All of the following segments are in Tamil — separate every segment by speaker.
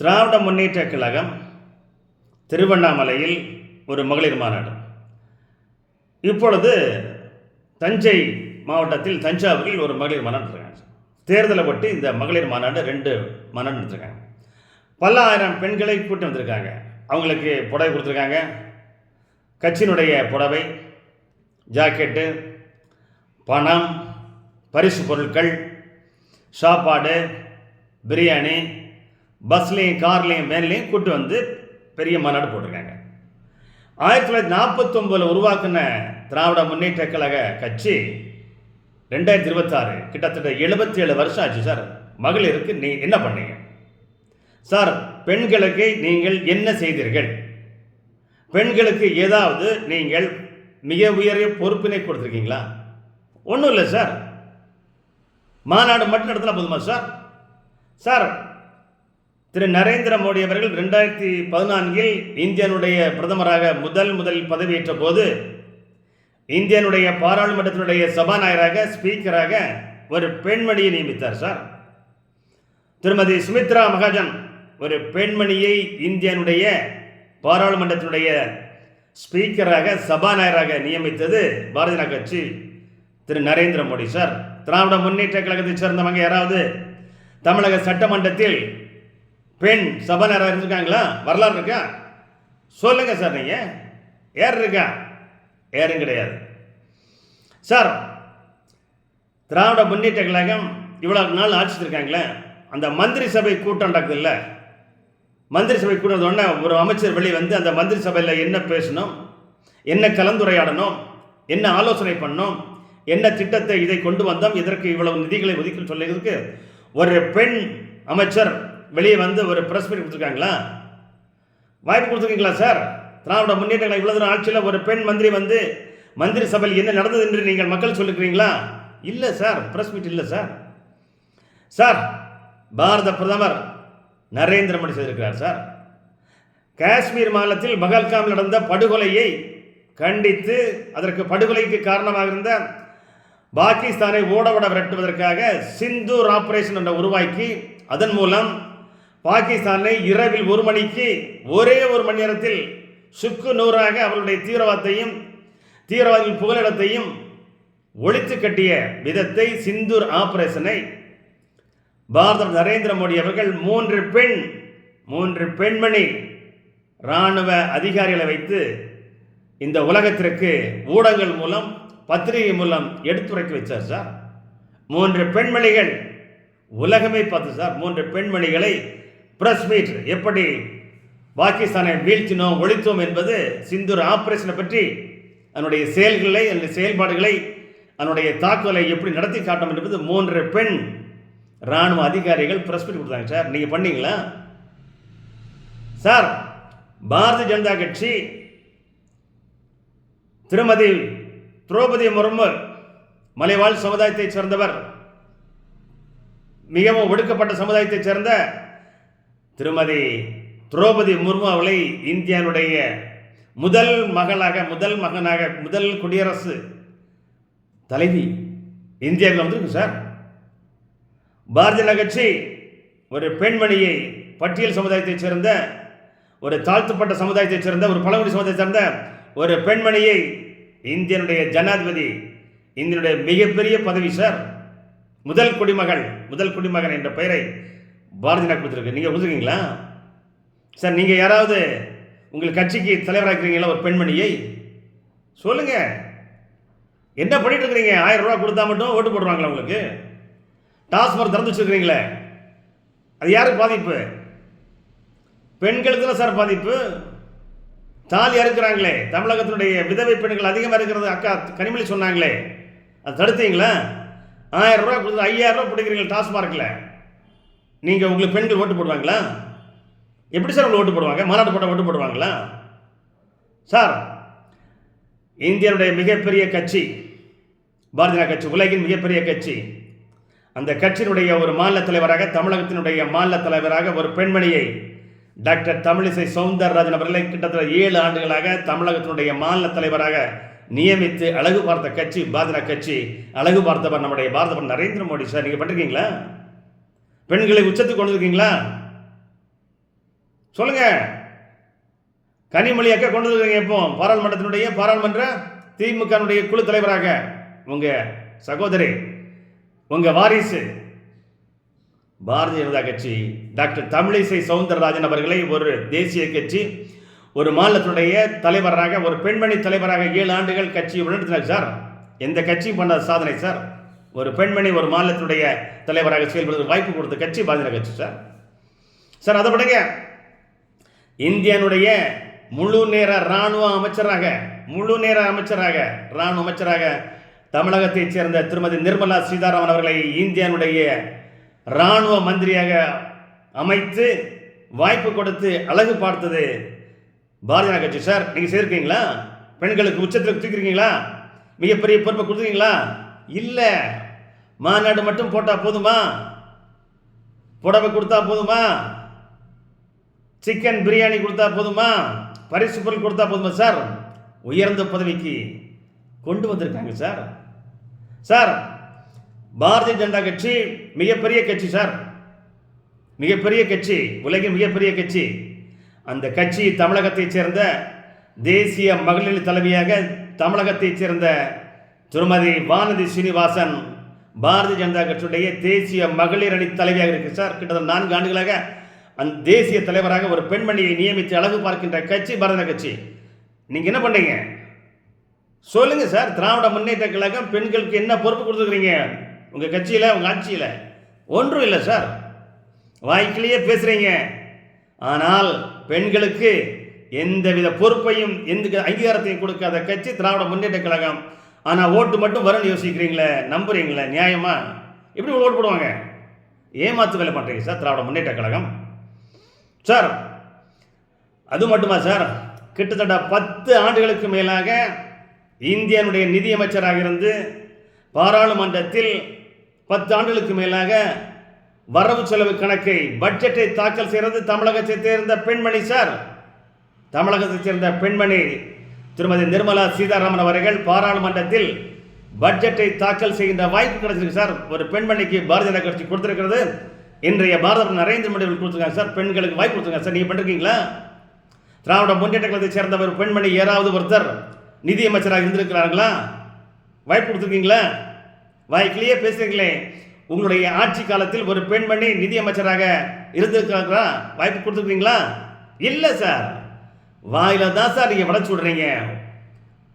Speaker 1: திராவிட முன்னேற்ற கழகம் திருவண்ணாமலையில் ஒரு மகளிர் மாநாடு. இப்பொழுது தஞ்சை மாவட்டத்தில் தஞ்சாவூரில் ஒரு மகளிர் மாநாடு நடத்துகிறாங்க தேர்தலை ஒட்டி இந்த மகளிர் மாநாடு ரெண்டு மாநாடு நடத்திருக்காங்க பல ஆயிரம் பெண்களை கூட்டி வந்திருக்காங்க. அவங்களுக்கு புடவை கொடுத்துருக்காங்க. கட்சியினுடைய புடவை ஜாக்கெட்டு பணம் பரிசு பொருட்கள் சாப்பாடு பிரியாணி பஸ்லேயும் கார்லேயும் வேன்லேயும் கூட்டு வந்து பெரிய மாநாடு போட்டிருக்காங்க. ஆயிரத்தி தொள்ளாயிரத்தி நாற்பத்தொம்பதில் உருவாக்கின திராவிட முன்னேற்ற கழக கட்சி ரெண்டாயிரத்தி இருபத்தாறு கிட்டத்தட்ட எழுபத்தி ஏழு வருஷம் ஆச்சு சார். மகளிருக்கு நீ என்ன பண்ணீங்க? சார் பெண்களுக்கு நீங்கள் என்ன செய்தீர்கள்? பெண்களுக்கு ஏதாவது நீங்கள் மிக உயரிய பொறுப்பினை கொடுத்துருக்கீங்களா? ஒன்றும் இல்லை சார். மாநாடு மட்டும் நடத்தினா போதுமா சார்? சார் திரு நரேந்திர மோடி அவர்கள் ரெண்டாயிரத்தி பதினான்கில் இந்தியனுடைய பிரதமராக முதல் முதல் பதவியேற்ற போது இந்தியனுடைய பாராளுமன்றத்தினுடைய சபாநாயகராக ஸ்பீக்கராக ஒரு பெண்மணியை நியமித்தார் சார். திருமதி சுமித்ரா மகாஜன் ஒரு பெண்மணியை இந்தியனுடைய பாராளுமன்றத்தினுடைய ஸ்பீக்கராக சபாநாயகராக நியமித்தது பாரதிய ஜனதா கட்சி திரு நரேந்திர மோடி சார். திராவிட முன்னேற்ற கழகத்தைச் சேர்ந்தவங்க யாராவது தமிழக சட்டமன்றத்தில் பெண் சபாநாயகராக இருந்திருக்காங்களா? வரலாறு இருக்கா? சொல்லுங்க சார் நீங்க. யார் இருக்கா? யாரும் கிடையாது. சார் திராவிட முன்னேற்ற கழகம் இவ்வளவு நாள் ஆட்சி அந்த மந்திரி சபை கூட்டம் நடக்குதுல்ல? மந்திரி சபை கூட்டம் உடனே ஒரு அமைச்சர் வெளியே வந்து அந்த மந்திரி சபையில் என்ன பேசணும்? என்ன கலந்துரையாடணும்? என்ன ஆலோசனை பண்ணணும்? என்ன திட்டத்தை இதை கொண்டு வந்தோம்? இதற்கு இவ்வளவு நிதிகளை ஒதுக்கி சொல்லுறதுக்கு ஒரு பெண் அமைச்சர் வெளியே வந்து ஒரு ப்ரெஸ் மீட் கொடுத்துருக்காங்களா? வாய்ப்பு கொடுத்துருக்கீங்களா சார் திராவிட முன்னேற்றங்கள் இவ்வளோ தூரம் ஆட்சியில் ஒரு பெண் மந்திரி வந்து மந்திரி சபையில் என்ன நடந்தது என்று நீங்கள் மக்கள் சொல்லிக்கிறீங்களா இல்லை சார் ப்ரெஸ் மீட் இல்லை சார் சார் பாரத பிரதமர் நரேந்திர மோடி செய்திருக்கிறார் சார் காஷ்மீர் மாநிலத்தில் பகல்காம் நடந்த படுகொலையை கண்டித்து அதற்கு படுகொலைக்கு காரணமாக இருந்த பாகிஸ்தானை ஓட விரட்டுவதற்காக சிந்தூர் ஆபரேஷன் என்ற உருவாக்கி அதன் மூலம் பாகிஸ்தானை இரவில் ஒரு மணிக்கு ஒரே ஒரு மணி நேரத்தில் சுக்கு நூறாக அவர்களுடைய தீவிரவாதத்தையும் தீவிரவாதிகள் புகலிடத்தையும் ஒழித்து கட்டிய விதத்தை சிந்தூர் ஆபரேஷனை பாரதம் நரேந்திர மோடி அவர்கள் மூன்று பெண் மூன்று பெண்மணி இராணுவ அதிகாரிகளை வைத்து இந்த உலகத்திற்கு ஊடகங்கள் மூலம் பத்திரிகை மூலம் எடுத்துரைக்க வச்சார் சார். மூன்று பெண்மணிகள் உலகமே பார்த்து சார் மூன்று பெண்மணிகளை பிரஸ் மீட் எப்படி பாகிஸ்தானை வீழ்த்தினோம் ஒழித்தோம் என்பது சிந்தூர் ஆப்ரேஷனை பற்றி அதனுடைய செயல்களை அதனுடைய செயல்பாடுகளை அதனுடைய தாக்குதலை எப்படி நடத்தி காட்டும் என்பது மூன்று பெண் இராணுவ அதிகாரிகள் பிரஸ் மீட் கொடுத்தாங்க. சார் நீங்கள் பண்ணீங்களா? சார் பாரதிய ஜனதா கட்சி திருமதி திரௌபதி முர்மு மலைவாழ் சமுதாயத்தைச் சேர்ந்தவர் மிகவும் ஒடுக்கப்பட்ட சமுதாயத்தைச் சேர்ந்த திருமதி திரௌபதி முர்மு அவளை இந்தியாவுடைய முதல் மகளாக முதல் மகனாக முதல் குடியரசு தலைவி இந்தியாவில் வந்திருக்கு சார். பாரதிய ஜனதா கட்சி ஒரு பெண்மணியை பட்டியல் சமுதாயத்தைச் சேர்ந்த ஒரு தாழ்த்தப்பட்ட சமுதாயத்தைச் சேர்ந்த ஒரு பழங்குடி சமுதாயத்தை சேர்ந்த ஒரு பெண்மணியை இந்தியனுடைய ஜனாதிபதி இந்தியனுடைய மிகப்பெரிய பதவி சார். முதல் குடிமகள் முதல் குடிமகன் என்ற பெயரை பாரதி நாட் கொடுத்துருக்கு. நீங்கள் கொடுத்துருக்கீங்களா? சார் நீங்கள் யாராவது உங்கள் கட்சிக்கு தலைவராக இருக்கிறீங்களா? ஒரு பெண்மணியை? சொல்லுங்க. என்ன பண்ணிட்டு இருக்கிறீங்க? ஆயிரம் ரூபா கொடுத்தா மட்டும் ஓட்டு போடுவாங்களா உங்களுக்கு? டாஸ்மாக் திறந்து வச்சுருக்கிறீங்களே. அது யாருக்கு பாதிப்பு? பெண்களுக்கு தான் சார் பாதிப்பு. தாலி அறுக்கிறாங்களே. தமிழகத்தினுடைய விதவை பெண்கள் அதிகமாக இருக்கிறது. அக்கா கனிமொழி சொன்னாங்களே. அது தடுத்தீங்களா? ஆயிரம் ரூபா கொடுத்து ஐயாயிரம் ரூபா பிடிக்கிறீங்க டாஸ்மார்க்கில் நீங்கள் உங்களுக்கு பெண்கள் ஓட்டு போடுவாங்களா? எப்படி சார் உங்களுக்கு ஓட்டு போடுவாங்க? மாநாடு போட்டால் ஓட்டு போடுவாங்களா? சார் இந்தியனுடைய மிகப்பெரிய கட்சி பாரதிய கட்சி உலகின் மிகப்பெரிய கட்சி அந்த கட்சியினுடைய ஒரு மாநில தலைவராக தமிழகத்தினுடைய மாநில தலைவராக ஒரு பெண்மணியை டாக்டர் தமிழிசை சவுந்தரராஜன் அவர்களை கிட்டத்தட்ட ஏழு ஆண்டுகளாக தமிழகத்தினுடைய மாநில தலைவராக நியமித்து அழகு பார்த்த கட்சி பாரதிய கட்சி அழகு பார்த்தவர் நம்முடைய பாரதவர் நரேந்திர மோடி சார். நீங்கள் பண்ணிருக்கீங்களா? பெண்களை உச்சத்துக்கு கொண்டு இருக்கீங்களா சொல்லுங்க. கனிமொழி அக்கா கொண்டு வந்துருக்கீங்க இப்போ பாராளுமன்றத்தினுடைய பாராளுமன்ற திமுகனுடைய குழு தலைவராக உங்க சகோதரி உங்க வாரிசு பாரதிய ஜனதா கட்சி டாக்டர் தமிழிசை சவுந்தரராஜன் அவர்களை ஒரு தேசிய கட்சி ஒரு மாநிலத்தினுடைய தலைவராக ஒரு பெண்மணி தலைவராக ஏழு ஆண்டுகள் கட்சியை வழிநடத்தினார் சார். எந்த கட்சியும் பண்ணாத சாதனை சார். ஒரு பெண்மணி ஒரு மாநிலத்தினுடைய தலைவராக செயல்படுவதற்கு வாய்ப்பு கொடுத்த கட்சி பாஜக கட்சி சார். சார் அதை விடுங்க இந்தியனுடைய முழு நேர இராணுவ அமைச்சராக முழு நேர அமைச்சராக இராணுவ அமைச்சராக தமிழகத்தைச் சேர்ந்த திருமதி நிர்மலா சீதாராமன் அவர்களை இந்தியனுடைய இராணுவ மந்திரியாக அமைத்து வாய்ப்பு கொடுத்து அழகு பார்த்தது பாரதிய ஜனதா கட்சி சார். நீங்கள் சேர்க்கீங்களா பெண்களுக்கு உச்சத்தில் தூக்கிருக்கீங்களா மிகப்பெரிய பொறுப்பை கொடுத்துருக்கீங்களா? இல்லை. மாநாடு மட்டும் போட்டால் போதுமா? புடவை கொடுத்தா போதுமா? சிக்கன் பிரியாணி கொடுத்தா போதுமா? பரிசு பொருள் கொடுத்தா போதுமா சார் உயர்ந்த பதவிக்கு கொண்டு வந்திருக்காங்க சார் சார் பாரதிய ஜனதா கட்சி மிகப்பெரிய கட்சி சார் மிகப்பெரிய கட்சி உலகின் மிகப்பெரிய கட்சி. அந்த கட்சி தமிழகத்தைச் சேர்ந்த தேசிய மகளிர் தலைவியாக தமிழகத்தைச் சேர்ந்த திருமதி வானதி சீனிவாசன் பாரதிய ஜனதா கட்சியுடைய தேசிய மகளிர் அணி தலைவியாக இருக்கு. சார் கிட்டத்தட்ட நான்கு ஆண்டுகளாக அந்த தேசிய தலைவராக ஒரு பெண்மணியை நியமித்து அழகு பார்க்கின்ற கட்சி பாரத கட்சி. நீங்கள் என்ன பண்ணுறீங்க சொல்லுங்க சார் திராவிட முன்னேற்ற கழகம் பெண்களுக்கு என்ன பொறுப்பு கொடுத்துருக்கீங்க உங்கள் கட்சியில் உங்கள் ஆட்சியில். ஒன்றும் இல்லை சார். வாய்க்கிலேயே பேசுகிறீங்க ஆனால் பெண்களுக்கு எந்தவித பொறுப்பையும் எந்த அங்கீகாரத்தையும் கொடுக்காத கட்சி திராவிட முன்னேற்ற கழகம். ஆனால் ஓட்டு மட்டும் வரும்னு யோசிக்கிறீங்களே நம்புறீங்களே நியாயமா? எப்படி ஓட்டு போடுவாங்க? ஏமாத்து வேலை பண்ணுறீங்க சார் திராவிட முன்னேற்ற கழகம். சார் அது மட்டுமா சார்? கிட்டத்தட்ட பத்து ஆண்டுகளுக்கு மேலாக இந்தியனுடைய நிதியமைச்சராக இருந்து பாராளுமன்றத்தில் பத்து ஆண்டுகளுக்கு மேலாக வரவு செலவு கணக்கை பட்ஜெட்டை தாக்கல் செய்கிறது தமிழகத்தை சேர்ந்த பெண்மணி சார். தமிழகத்தை சேர்ந்த பெண்மணி திருமதி நிர்மலா சீதாராமன் அவர்கள் பாராளுமன்றத்தில் பட்ஜெட்டை தாக்கல் செய்கின்ற வாய்ப்பு கிடைச்சிருக்கு சார். ஒரு பெண்மணிக்கு பாரதிய ஜனதா கட்சி கொடுத்திருக்கிறது. இன்றைய பாரத நரேந்திர மோடி கொடுத்துருக்காங்க சார். பெண்களுக்கு வாய்ப்பு கொடுத்துருக்காங்க சார். நீங்கள் பண்ணிருக்கீங்களா? திராவிட முன்னேற்ற கழகத்தை சேர்ந்த ஒரு பெண்மணி யாராவது ஒருத்தர் நிதியமைச்சராக இருந்திருக்கிறார்களா? வாய்ப்பு கொடுத்துருக்கீங்களா? வாய்க்கிலேயே பேசுறீங்களே. உங்களுடைய ஆட்சி காலத்தில் ஒரு பெண்மணி நிதியமைச்சராக இருந்திருக்கிறார்களா? வாய்ப்பு கொடுத்துருக்கீங்களா? இல்லை சார். வாயில தான் சார் நீங்கள் வளைச்சு விட்றீங்க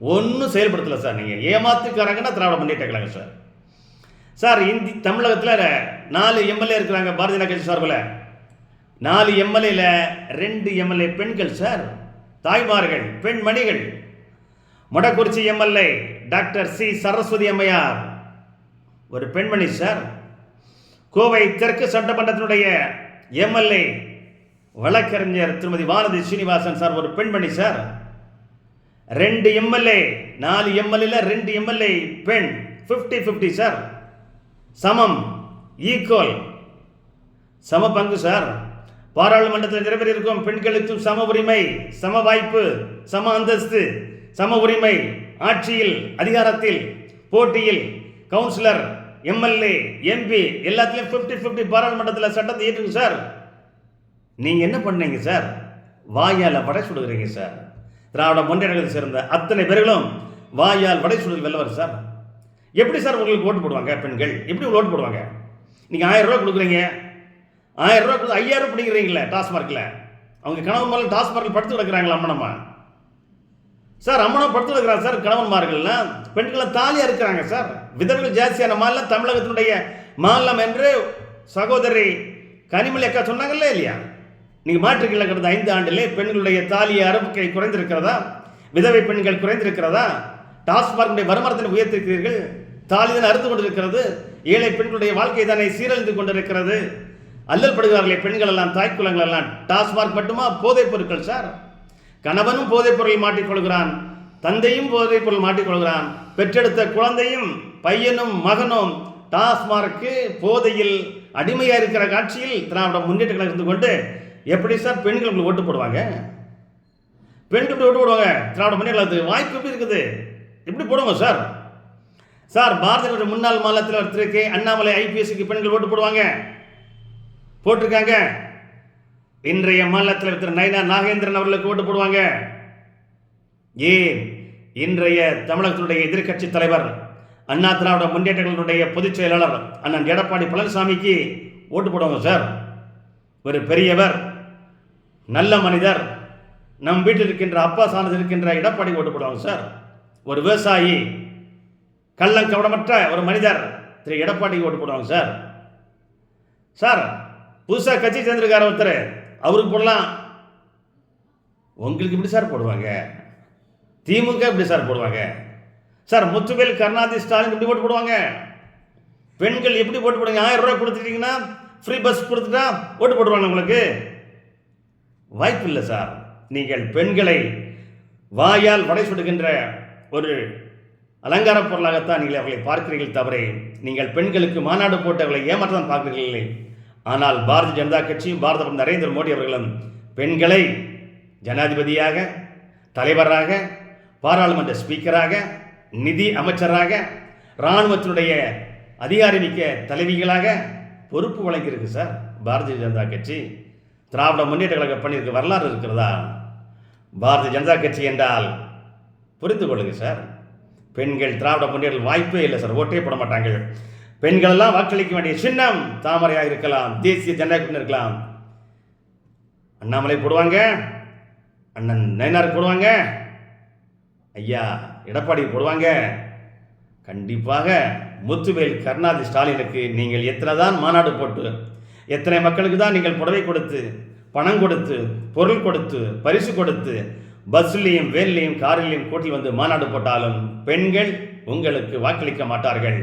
Speaker 1: ஒன்றும் செயல்படுத்தலை சார் நீங்கள் ஏமாத்துக்காரங்கன்னா திராவிட முன்னேற்ற கழகம் சார். சார் இந்தி தமிழகத்தில் நாலு எம்எல்ஏ இருக்கிறாங்க பாரதிய ஜனதா கட்சி சார்பில். நாலு எம்எல்ஏல ரெண்டு எம்எல்ஏ பெண்கள் சார். தாய்மார்கள் பெண்மணிகள். Modakkurichi MLA doctor C Saraswathi அம்மையார். ஒரு பெண்மணி சார். கோவை தெற்கு சட்டமன்றத்தினுடைய எம்எல்ஏ வழக்கறிஞர் திருமதி வானதி சீனிவாசன் சார் ஒரு பெண்மணி சார். ரெண்டு எம்எல்ஏ நாலு எம்எல்ஏல ரெண்டு எம்எல்ஏ பெண் ஃபிஃப்டி ஃபிஃப்டி சார். சமம் ஈக்குவல் சம பங்கு சார். பாராளுமன்றத்தில் நிறைவேறியிருக்கும் பெண்களுக்கும் சம உரிமை சம வாய்ப்பு சம அந்தஸ்து சம உரிமை. ஆட்சியில் அதிகாரத்தில் போட்டியில் கவுன்சிலர் எம்எல்ஏ எம்பி எல்லாத்துலேயும் ஃபிஃப்டி ஃபிஃப்டி பாராளுமன்றத்தில் சட்டத்தை ஏற்றுங்க சார். நீங்கள் என்ன பண்ணீங்க சார்? வாயால் வடை சுடுகிறீங்க சார். திராவிட முன்னேற்றத்தை சேர்ந்த அத்தனை பேர்களும் வாயால் வடை சுடுதல் வெல்லவர் சார். எப்படி சார் உங்களுக்கு ஓட்டு போடுவாங்க பெண்கள்? எப்படி ஓட்டு போடுவாங்க? நீங்கள் ஆயிரம் ரூபா கொடுக்குறீங்க. ஆயிரம் ரூபா கொடுத்து ஐயாயிரம் பிடிக்கிறீங்களே டாஸ்மார்க்கில் அவங்க கணவன் மேலே டாஸ்மார்க்கில் படுத்து கிடக்கிறாங்களா அம்மனம்மா சார் அம்மனம் படுத்து கிடக்கிறாங்க சார் கணவன்மார்கள்லாம் பெண்களை தாலியாக இருக்கிறாங்க சார். விதர்கள் ஜாஸ்தியான மாநிலம் தமிழகத்தினுடைய மாநிலம் என்று சகோதரி கனிமொழி அக்கா சொன்னாங்கல்ல இல்லையா? நீங்கள் மாற்றுக்கீழ கடந்த ஐந்து ஆண்டிலே பெண்களுடைய தாலிய அரபுக்கை குறைந்திருக்கிறதா? விதவை பெண்கள் குறைந்திருக்கிறதா? டாஸ்மார்க்குடைய வருமானத்தை உயர்த்திருக்கிறீர்கள். தாலி தான் அறுத்து கொண்டிருக்கிறது. ஏழை பெண்களுடைய வாழ்க்கை தானே சீரழிந்து கொண்டிருக்கிறது. அல்லல் படுகிறார்களே பெண்கள் எல்லாம் தாய்க்குலங்கள் எல்லாம். டாஸ்மார்க் மட்டுமா? போதைப் பொருட்கள் சார். கணவனும் போதைப் பொருள் மாட்டிக்கொள்கிறான். தந்தையும் போதைப் பொருள் மாட்டிக்கொள்கிறான். பெற்றெடுத்த குழந்தையும் பையனும் மகனும் டாஸ்மார்க்கு போதையில் அடிமையாக இருக்கிற காட்சியில் திராவிட முன்னேற்றங்களை இருந்து கொண்டு எப்படி சார் பெண்கள் உங்களுக்கு ஓட்டு போடுவாங்க? பெண்கள் எப்படி ஓட்டு போடுவாங்க. திராவிட முன்னேற்ற அது வாய்ப்பு எப்படி இருக்குது? எப்படி போடுவாங்க சார்? சார் பாரதிய முன்னாள் மாநிலத்தில் ஒருத்தருக்கு அண்ணாமலை ஐபிஎஸ்க்கு பெண்கள் ஓட்டு போடுவாங்க. போட்டிருக்காங்க. இன்றைய மாநிலத்தில் திரு நயனா நாகேந்திரன் அவர்களுக்கு ஓட்டு போடுவாங்க. ஏன்? இன்றைய தமிழகத்தினுடைய எதிர்க்கட்சி தலைவர் அண்ணா திராவிட முன்னேற்றங்களுடைய பொதுச் செயலாளர் அண்ணன் எடப்பாடி பழனிசாமிக்கு ஓட்டு போடுவாங்க சார். ஒரு பெரியவர் நல்ல மனிதர். நம் வீட்டில் இருக்கின்ற அப்பா சார்ந்து இருக்கின்ற எடப்பாடி ஓட்டு போடுவாங்க சார். ஒரு விவசாயி கள்ளம் கவனமற்ற ஒரு மனிதர் திரு எடப்பாடி ஓட்டு போடுவாங்க சார். சார் புதுசாக கட்சி சேர்ந்திருக்கார் ஒருத்தர். அவருக்கு போடலாம். உங்களுக்கு இப்படி சார் போடுவாங்க? திமுக இப்படி சார் போடுவாங்க? சார் முத்துவேல் கருணாநிதி ஸ்டாலின் இப்படி போட்டு போடுவாங்க பெண்கள் எப்படி போட்டு போடுவாங்க? ஆயிரம் ரூபாய் கொடுத்துட்டீங்கன்னா ஃப்ரீ பஸ் கொடுத்துட்டா ஓட்டு போட்டுருவாங்க உங்களுக்கு? வாய்ப்பு இல்லை சார். நீங்கள் பெண்களை வாயால் வடை சுடுகின்ற ஒரு அலங்கார பொருளாகத்தான் நீங்கள் அவர்களை பார்க்கிறீர்கள் தவிர நீங்கள் பெண்களுக்கு மாநாடு போட்டவர்களை ஏமாற்றம் பார்க்கிறீர்கள் ஆனால் பாரதிய ஜனதா கட்சியும் பாரத நரேந்திர மோடி அவர்களும் பெண்களை ஜனாதிபதியாக தலைவராக பாராளுமன்ற ஸ்பீக்கராக நிதி அமைச்சராக இராணுவத்தினுடைய அதிகாரமிக்க தலைவிகளாக பொறுப்பு வழங்கியிருக்கு சார் பாரதிய ஜனதா கட்சி. திராவிட முன்னேற்ற கழக பண்ணியிருக்க வரலாறு இருக்கிறதா? பாரதிய ஜனதா கட்சி என்றால் புரிந்து கொள்ளுங்க சார். பெண்கள் திராவிட முன்னேற்ற வாய்ப்பே இல்லை சார். ஓட்டே போட மாட்டாங்க பெண்கள் எல்லாம் வாக்களிக்க வேண்டிய சின்னம் தாமரையாக இருக்கலாம். தேசிய ஜனநாயகம் இருக்கலாம். அண்ணாமலை போடுவாங்க. அண்ணன் நயனார் போடுவாங்க. ஐயா எடப்பாடி போடுவாங்க. கண்டிப்பாக முத்துவேல் கருணாநிதி ஸ்டாலினுக்கு நீங்கள் எத்தனை தான் மாநாடு போட்டு எத்தனை மக்களுக்கு தான் நீங்கள் புடவை கொடுத்து பணம் கொடுத்து பொருள் கொடுத்து பரிசு கொடுத்து பஸ்லேயும் வேன்லேயும் காரிலையும் கூட்டி வந்து மாநாடு போட்டாலும் பெண்கள் உங்களுக்கு வாக்களிக்க மாட்டார்கள்.